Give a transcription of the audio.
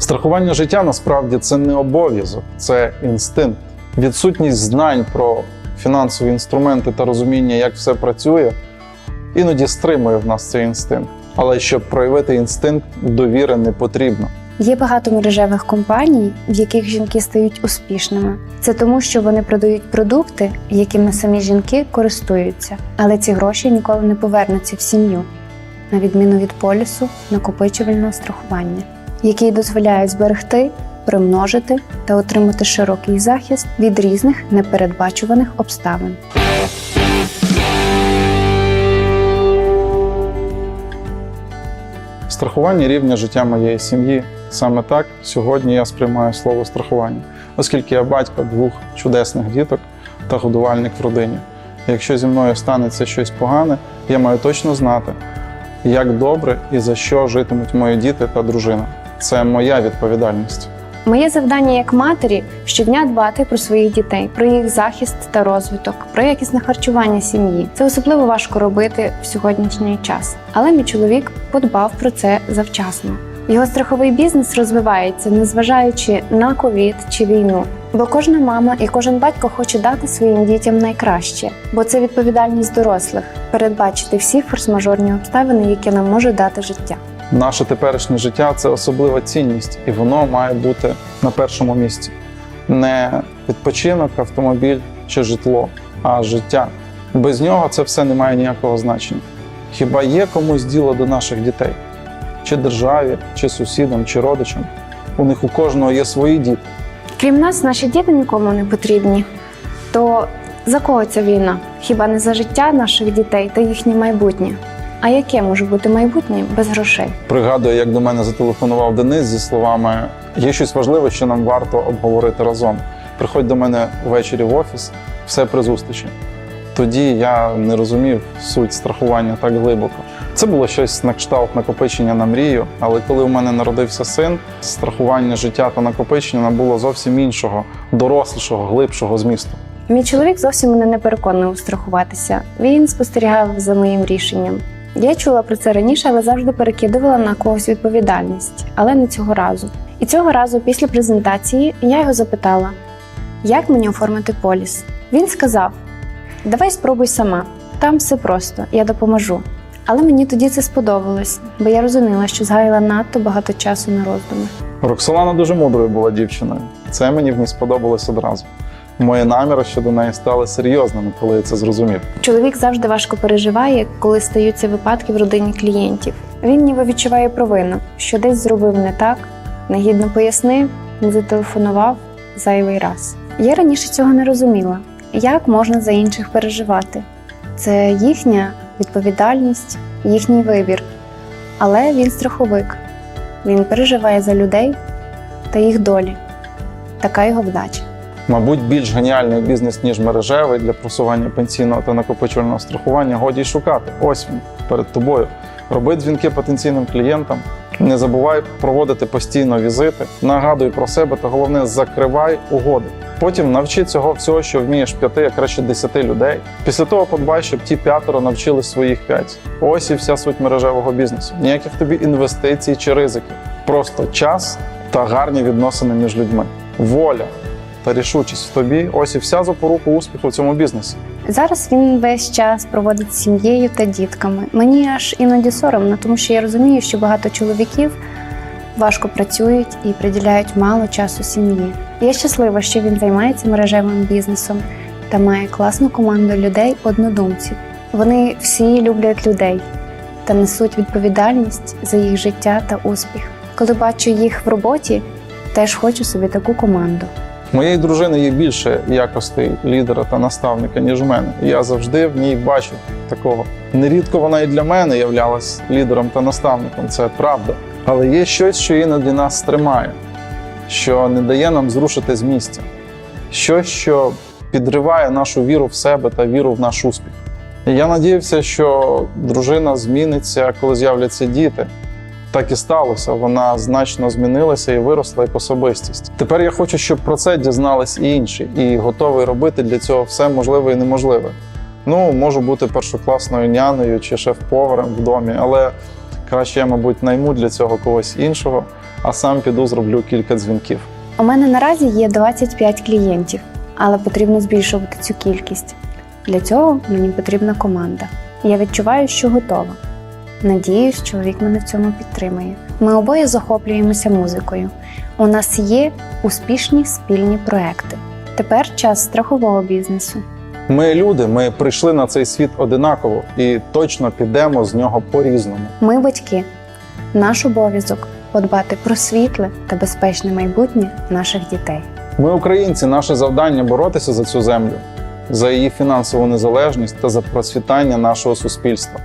Страхування життя насправді це не обов'язок, це інстинкт. Відсутність знань про фінансові інструменти та розуміння, як все працює, іноді стримує в нас цей інстинкт. Але щоб проявити інстинкт, довіри не потрібно. Є багато мережевих компаній, в яких жінки стають успішними. Це тому, що вони продають продукти, якими самі жінки користуються, але ці гроші ніколи не повернуться в сім'ю, на відміну від полісу накопичувального страхування, який дозволяє зберегти, примножити та отримати широкий захист від різних непередбачуваних обставин. Страхування рівня життя моєї сім'ї. Саме так сьогодні я сприймаю слово страхування, оскільки я батько двох чудесних діток та годувальник в родині. Якщо зі мною станеться щось погане, я маю точно знати, як добре і за що житимуть мої діти та дружина. Це моя відповідальність. Моє завдання як матері щодня дбати про своїх дітей, про їх захист та розвиток, про якісне харчування сім'ї. Це особливо важко робити в сьогоднішній час. Але мій чоловік подбав про це завчасно. Його страховий бізнес розвивається, незважаючи на ковід чи війну. Бо кожна мама і кожен батько хоче дати своїм дітям найкраще, бо це відповідальність дорослих передбачити всі форс-мажорні обставини, які нам може дати життя. Наше теперішнє життя це особлива цінність, і воно має бути на першому місці. Не відпочинок, автомобіль чи житло, а життя. Без нього це все не має ніякого значення. Хіба є комусь діло до наших дітей? Чи державі, чи сусідам, чи родичам? У них у кожного є свої діти. Крім нас, наші діти нікому не потрібні. То за кого ця війна? Хіба не за життя наших дітей та їхнє майбутнє? А яке може бути майбутнє без грошей? Пригадую, як до мене зателефонував Денис зі словами: є щось важливе, що нам варто обговорити разом. Приходь до мене ввечері в офіс, все при зустрічі. Тоді я не розумів суть страхування так глибоко. Це було щось на кшталт накопичення на мрію, але коли у мене народився син, страхування життя та накопичення набуло зовсім іншого, дорослішого, глибшого змісту. Мій чоловік зовсім мене не переконував страхуватися. Він спостерігав за моїм рішенням. Я чула про це раніше, але завжди перекидувала на когось відповідальність, але не цього разу. І цього разу, після презентації, я його запитала, як мені оформити поліс. Він сказав: Давай спробуй сама, там все просто, я допоможу. Але мені тоді це сподобалось, бо я розуміла, що згаяла надто багато часу на роздуми. Роксолана дуже мудрою була дівчиною. Це мені в ній сподобалось одразу. Мої наміри щодо неї стали серйозними, коли я це зрозумів. Чоловік завжди важко переживає, коли стаються випадки в родині клієнтів. Він ніби відчуває провину, що десь зробив не так, негідно пояснив, не зателефонував зайвий раз. Я раніше цього не розуміла. Як можна за інших переживати? Це їхня відповідальність, їхній вибір. Але він страховик. Він переживає за людей та їх долі. Така його вдача. Мабуть, більш геніальний бізнес, ніж мережевий для просування пенсійного та накопичувального страхування, годі й шукати. Ось він перед тобою. Роби дзвінки потенційним клієнтам. Не забувай проводити постійно візити, нагадуй про себе та головне закривай угоди. Потім навчи цього всього, що вмієш п'яти, а краще десяти людей. Після того подбай, щоб ті п'ятеро навчили своїх п'ять. Ось і вся суть мережевого бізнесу. Ніяких тобі інвестицій чи ризиків. Просто час та гарні відносини між людьми. Воля та рішучість в тобі ось і вся запорука успіху в цьому бізнесі. Зараз він весь час проводить з сім'єю та дітками. Мені аж іноді соромно, тому що я розумію, що багато чоловіків важко працюють і приділяють мало часу сім'ї. Я щаслива, що він займається мережевим бізнесом та має класну команду людей однодумців. Вони всі люблять людей та несуть відповідальність за їх життя та успіх. Коли бачу їх в роботі, теж хочу собі таку команду. Моєї дружини є більше якостей лідера та наставника, ніж у мене. Я завжди в ній бачу такого. Нерідко вона і для мене являлась лідером та наставником, це правда. Але є щось, що іноді нас стримає, що не дає нам зрушити з місця, щось, що підриває нашу віру в себе та віру в наш успіх. Я надіявся, що дружина зміниться, коли з'являться діти. Так і сталося. Вона значно змінилася і виросла як особистість. Тепер я хочу, щоб про це дізнались і інші, і готовий робити для цього все можливе і неможливе. Ну, можу бути першокласною няною чи шеф-поваром в домі, але краще я, мабуть, найму для цього когось іншого, а сам піду зроблю кілька дзвінків. У мене наразі є 25 клієнтів, але потрібно збільшувати цю кількість. Для цього мені потрібна команда. Я відчуваю, що готова. Надіюсь, чоловік мене в цьому підтримує. Ми обоє захоплюємося музикою. У нас є успішні спільні проекти. Тепер час страхового бізнесу. Ми люди, ми прийшли на цей світ одинаково і точно підемо з нього по-різному. Ми батьки. Наш обов'язок подбати про світле та безпечне майбутнє наших дітей. Ми, українці, наше завдання боротися за цю землю, за її фінансову незалежність та за процвітання нашого суспільства.